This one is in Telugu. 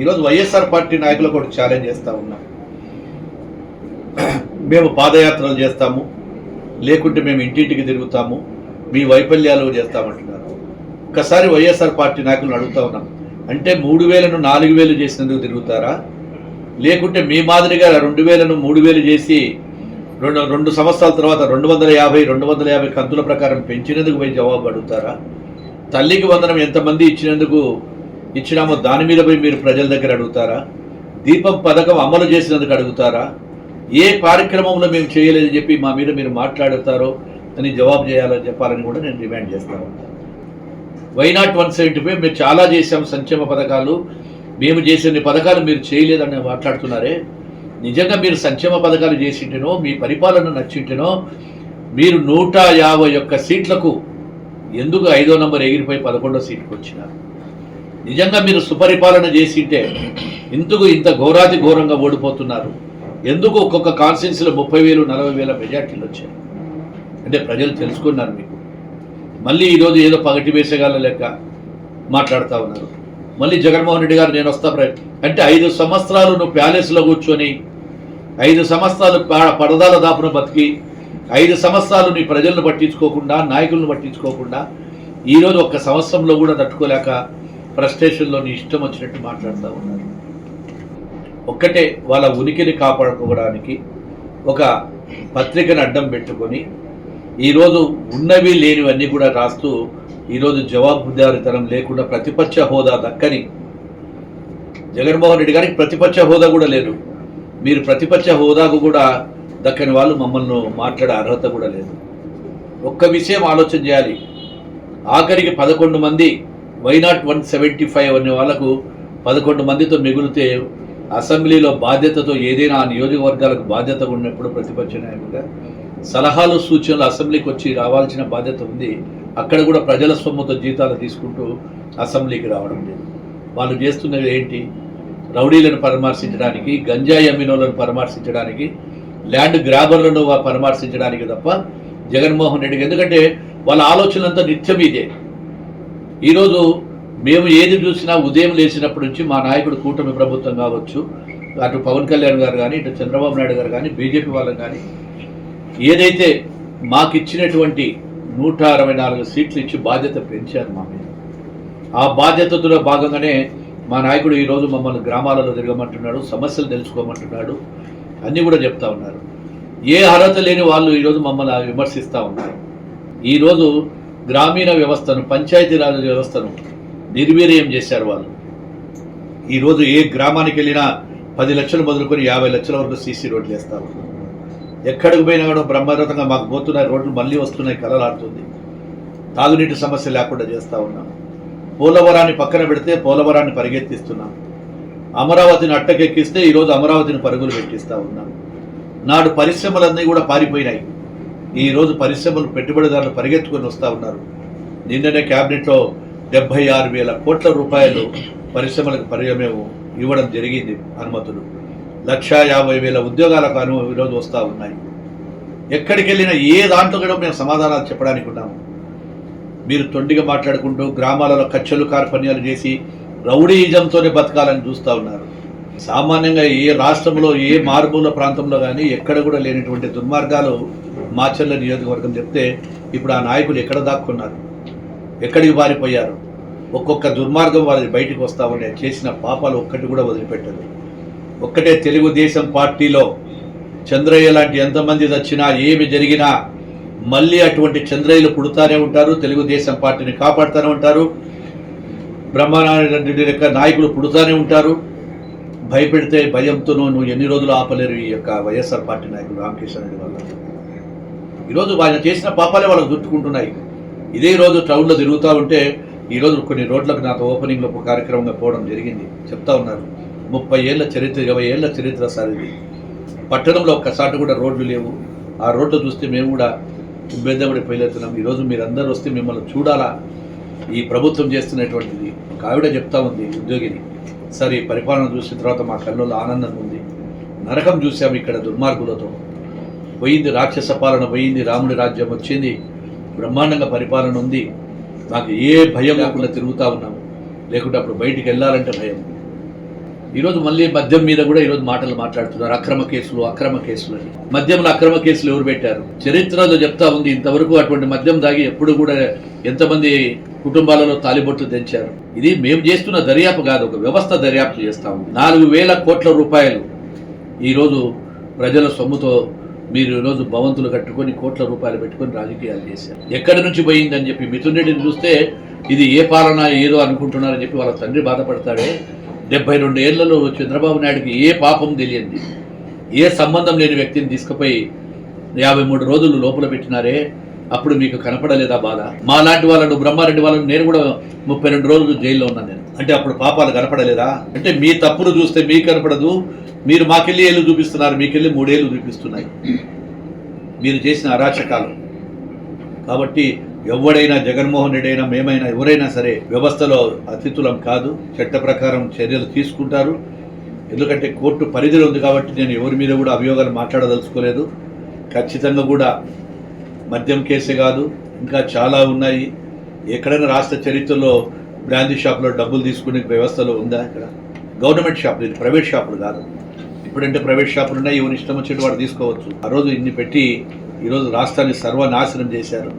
ఈరోజు వైఎస్ఆర్ పార్టీ నాయకులకు కూడా ఛాలెంజ్ చేస్తూ ఉన్నాం మేము పాదయాత్రలు చేస్తాము. లేకుంటే మేము ఇంటింటికి తిరుగుతాము. మీ వైఫల్యాలు చేస్తామంటున్నారు. ఒక్కసారి వైఎస్ఆర్ పార్టీ నాయకులను అడుగుతా ఉన్నాం. అంటే మూడు వేలను నాలుగు వేలు చేసినందుకు తిరుగుతారా? లేకుంటే మీ మాదిరిగా రెండు వేలను మూడు వేలు చేసి రెండు రెండు సంవత్సరాల తర్వాత రెండు వందల యాభై రెండు వందల యాభై కంతుల ప్రకారం పెంచినందుకు పోయి జవాబు అడుగుతారా? తల్లికి వందనం ఎంతమంది ఇచ్చినందుకు ఇచ్చినామో దాని మీద పోయి మీరు ప్రజల దగ్గర అడుగుతారా? దీపం పథకం అమలు చేసినందుకు అడుగుతారా? ఏ కార్యక్రమంలో మేము చేయలేదని చెప్పి మా మీద మీరు మాట్లాడుతారో అని జవాబు చేయాలని చెప్పాలని కూడా నేను డిమాండ్ చేస్తాను వైనాట్ వన్ సెవెంటీ ఫైవ్ మేము చాలా చేసాం సంక్షేమ పథకాలు. మేము చేసిన పథకాలు మీరు చేయలేదని మాట్లాడుతున్నారే. నిజంగా మీరు సంక్షేమ పథకాలు చేసింటేనో మీ పరిపాలన నచ్చింటేనో మీరు నూట యాభై ఒక్క సీట్లకు ఎందుకు ఐదో నంబర్ ఎగిరిపోయి పదకొండో సీట్కి వచ్చినారు నిజంగా మీరు సుపరిపాలన చేసింటే ఎందుకు ఇంత ఘోరాతి ఘోరంగా ఓడిపోతున్నారు. ఎందుకు ఒక్కొక్క కాన్స్టిట్యున్సీలో ముప్పై వేలు నలభై వేల మెజార్టీలు వచ్చాయి? అంటే ప్రజలు తెలుసుకున్నారు మీకు. మళ్ళీ ఈరోజు ఏదో పగటి వేసేగాల లెక్క మాట్లాడుతూ ఉన్నారు. మళ్ళీ జగన్మోహన్ రెడ్డి గారు నేను వస్తా ప్రయత్నం అంటే ఐదు సంవత్సరాలు నువ్వు ప్యాలెస్లో కూర్చొని ఐదు సంవత్సరాలు పడదాల దాపున బతికి ఐదు సంవత్సరాలు నీ ప్రజలను పట్టించుకోకుండా నాయకులను పట్టించుకోకుండా ఈరోజు ఒక్క సంవత్సరంలో కూడా తట్టుకోలేక ఫ్రస్ట్రేషన్లో ఇష్టం వచ్చినట్టు మాట్లాడుతూ ఉన్నారు. ఒక్కటే వాళ్ళ ఉనికిని కాపాడుకోవడానికి ఒక పత్రికను అడ్డం పెట్టుకొని ఈరోజు ఉన్నవి లేనివన్నీ కూడా రాస్తూ ఈరోజు జవాబుదారితనం లేకుండా ప్రతిపక్ష హోదా దక్కని జగన్మోహన్ రెడ్డి గారికి ప్రతిపక్ష హోదా కూడా లేదు. మీరు ప్రతిపక్ష హోదాకు కూడా దక్కని వాళ్ళు మమ్మల్ని మాట్లాడే అర్హత కూడా లేదు. ఒక్క విషయం ఆలోచన చేయాలి. ఆఖరికి పదకొండు మంది వైనాట్ వన్ సెవెంటీ ఫైవ్ అనే వాళ్ళకు పదకొండు మందితో మిగులుతే అసెంబ్లీలో బాధ్యతతో ఏదైనా ఆ నియోజకవర్గాలకు బాధ్యత ఉన్నప్పుడు ప్రతిపక్ష నాయకుడిగా సలహాలు సూచనలు అసెంబ్లీకి వచ్చి రావాల్సిన బాధ్యత ఉంది. అక్కడ కూడా ప్రజల సొమ్ముతో జీతాలు తీసుకుంటూ అసెంబ్లీకి రావడం లేదు. వాళ్ళు చేస్తున్నది ఏంటి? రౌడీలను పరామర్శించడానికి గంజాయి అమ్మినోళ్ళను పరామర్శించడానికి ల్యాండ్ గ్రాబర్లను పరామర్శించడానికి తప్ప జగన్మోహన్ రెడ్డికి. ఎందుకంటే వాళ్ళ ఆలోచనలంతా నిత్యం ఇదే. ఈరోజు మేము ఏది చూసినా ఉదయం లేచినప్పటి నుంచి మా నాయకుడు కూటమి ప్రభుత్వం కావచ్చు అటు పవన్ కళ్యాణ్ గారు కానీ ఇటు చంద్రబాబు నాయుడు గారు కానీ బీజేపీ వాళ్ళని కానీ ఏదైతే మాకు ఇచ్చినటువంటి నూట అరవై నాలుగు సీట్లు ఇచ్చి బాధ్యత పెంచారు మా మీద. ఆ బాధ్యతలో భాగంగానే మా నాయకుడు ఈరోజు మమ్మల్ని గ్రామాలలో తిరగమంటున్నాడు సమస్యలు తెలుసుకోమంటున్నాడు అన్నీ కూడా చెప్తా ఉన్నారు. ఏ అర్హత లేని వాళ్ళు ఈరోజు మమ్మల్ని విమర్శిస్తూ ఉన్నారు. ఈరోజు గ్రామీణ వ్యవస్థను పంచాయతీరాజ్ వ్యవస్థను నిర్వీర్యం చేశారు వాళ్ళు. ఈరోజు ఏ గ్రామానికి వెళ్ళినా పది లక్షలు మొదలుకొని యాభై లక్షల వరకు సీసీ రోడ్లు వేస్తారు ఎక్కడికి పోయినా కూడా బ్రహ్మరథంగా మాకు పోతున్నాయి రోడ్లు మళ్ళీ వస్తున్నాయి కలలాడుతుంది. తాగునీటి సమస్య లేకుండా చేస్తూ ఉన్నాం. పోలవరాన్ని పక్కన పెడితే పోలవరాన్ని పరిగెత్తిస్తున్నాం. అమరావతిని అట్టకెక్కిస్తే ఈరోజు అమరావతిని పరుగులు పెట్టిస్తూ ఉన్నాం. నాడు పరిశ్రమలన్నీ కూడా పారిపోయినాయి. ఈ రోజు పరిశ్రమలు పెట్టుబడిదారులు పరిగెత్తుకొని వస్తూ ఉన్నారు. నిన్ననే క్యాబినెట్లో డెబ్బై ఆరు వేల కోట్ల రూపాయలు పరిశ్రమలకు పరిగమేము ఇవ్వడం జరిగింది అనుమతులు. లక్షా యాభై వేల ఉద్యోగాలకు అను ఈరోజు వస్తూ ఉన్నాయి. ఎక్కడికి వెళ్ళినా ఏ దాంట్లో కూడా మేము సమాధానాలు చెప్పడానికి ఉన్నాము. మీరు తొండిగా మాట్లాడుకుంటూ గ్రామాలలో కచ్చలు కార్పణ్యాలు చేసి రౌడీయిజంతోనే బతకాలని చూస్తూ ఉన్నారు. సామాన్యంగా ఏ రాష్ట్రంలో ఏ మారుమూల ప్రాంతంలో కానీ ఎక్కడ కూడా లేనటువంటి దుర్మార్గాలు మాచర్ల నియోజకవర్గం చెప్తే ఇప్పుడు ఆ నాయకులు ఎక్కడ దాక్కున్నారు? ఎక్కడికి పారిపోయారు? ఒక్కొక్క దుర్మార్గం వారి బయటకు వస్తామని చేసిన పాపాలు ఒక్కటి కూడా వదిలిపెట్టదు. ఒక్కటే తెలుగుదేశం పార్టీలో చంద్రయ్య లాంటి ఎంతమంది వచ్చినా ఏమి జరిగినా మళ్ళీ అటువంటి చంద్రయ్యలు పుడుతానే ఉంటారు తెలుగుదేశం పార్టీని కాపాడుతూనే ఉంటారు. బ్రహ్మనారాయణ రెడ్డి యొక్క నాయకులు పుడుతూనే ఉంటారు. భయపెడితే భయంతోనూ నువ్వు ఎన్ని రోజులు ఆపలేరు ఈ యొక్క వైఎస్ఆర్ పార్టీ నాయకుడు రామకృష్ణ రెడ్డి వల్ల? ఈరోజు ఆయన చేసిన పాపాలే వాళ్ళకు దుట్టుకుంటున్నాయి. ఇదే రోజు టౌన్లో తిరుగుతూ ఉంటే ఈరోజు కొన్ని రోడ్లకు నాతో ఓపెనింగ్లో ఒక కార్యక్రమంగా పోవడం జరిగింది. చెప్తా ఉన్నారు. ముప్పై ఏళ్ళ చరిత్ర ఇరవై ఏళ్ళ చరిత్ర సార్ ఇది. పట్టణంలో ఒక్కసారి కూడా రోడ్లు లేవు. ఆ రోడ్లు చూస్తే మేము కూడా ఇబ్బంది పోయిలేతున్నాం ఈరోజు మీరందరూ వస్తే మిమ్మల్ని చూడాలా? ఈ ప్రభుత్వం చేస్తున్నటువంటిది. ఒక ఆవిడ చెప్తా ఉంది ఉద్యోగిని. సరే ఈ పరిపాలన చూసిన తర్వాత మా కళ్ళలో ఆనందం ఉంది. నరకం చూసాము ఇక్కడ దుర్మార్గులతో. పోయింది రాక్షస పాలన పోయింది రాముడి రాజ్యం వచ్చింది. బ్రహ్మాండంగా పరిపాలన ఉంది. నాకు ఏ భయం లేకుండా తిరుగుతూ ఉన్నాము. లేకుంటే అప్పుడు బయటికి వెళ్ళాలంటే భయం. ఈరోజు మళ్ళీ మద్యం మీద కూడా ఈరోజు మాటలు మాట్లాడుతున్నారు. అక్రమ కేసులు అక్రమ కేసులు అని. మద్యంలో అక్రమ కేసులు ఎవరు పెట్టారు? చరిత్రలో చెప్తా ఉంది. ఇంతవరకు అటువంటి మద్యం దాగి ఎప్పుడు కూడా ఎంతమంది కుటుంబాలలో తాలిబొట్లు తెంచారు? ఇది మేము చేస్తున్న దర్యాప్తు కాదు. ఒక వ్యవస్థ దర్యాప్తు చేస్తా ఉంది. నాలుగు వేల కోట్ల రూపాయలు ఈరోజు ప్రజల సొమ్ముతో మీరు ఈరోజు భవంతులు కట్టుకొని కోట్ల రూపాయలు పెట్టుకొని రాజకీయాలు చేశారు. ఎక్కడి నుంచి పోయిందని చెప్పి మిథున్ రెడ్డిని చూస్తే ఇది ఏ పాలన ఏదో అనుకుంటున్నారని చెప్పి వాళ్ళ తండ్రి బాధపడతాడే. డెబ్బై రెండు ఏళ్ళలో చంద్రబాబు నాయుడికి ఏ పాపం తెలియంది? ఏ సంబంధం లేని వ్యక్తిని తీసుకుపోయి యాభై మూడు రోజులు లోపల పెట్టినారే? అప్పుడు మీకు కనపడలేదా బాధ? మా లాంటి వాళ్ళను బ్రహ్మారెడ్డి వాళ్ళని నేను కూడా ముప్పై రెండు రోజులు జైల్లో ఉన్నాను నేను. అంటే అప్పుడు పాపాలు కనపడలేదా? అంటే మీ తప్పును చూస్తే మీకు కనపడదు. మీరు మాకెళ్ళి ఏళ్ళు చూపిస్తున్నారు మీకెళ్ళి మూడేళ్ళు చూపిస్తున్నాయి. మీరు చేసిన అరాచకాలు. కాబట్టి ఎవడైనా జగన్మోహన్ రెడ్డి అయినా మేమైనా ఎవరైనా సరే వ్యవస్థలో అతిథులం కాదు. చట్ట ప్రకారం చర్యలు తీసుకుంటారు. ఎందుకంటే కోర్టు పరిధిలో ఉంది కాబట్టి నేను ఎవరి మీద కూడా అభియోగాలు మాట్లాడదలుచుకోలేదు. ఖచ్చితంగా కూడా మద్యం కేసే కాదు ఇంకా చాలా ఉన్నాయి. ఎక్కడైనా రాష్ట్ర చరిత్రలో బ్రాందీ షాప్లో డబ్బులు తీసుకునే వ్యవస్థలో ఉందా ఇక్కడ? గవర్నమెంట్ షాపులు ఇది ప్రైవేట్ షాపులు కాదు. ఇప్పుడంటే ప్రైవేట్ షాపులు ఉన్నాయి ఎవరి ఇష్టం వచ్చినట్టు వాడు తీసుకోవచ్చు. ఆ రోజు ఇన్ని పెట్టి ఈరోజు రాష్ట్రాన్ని సర్వనాశనం చేశారు.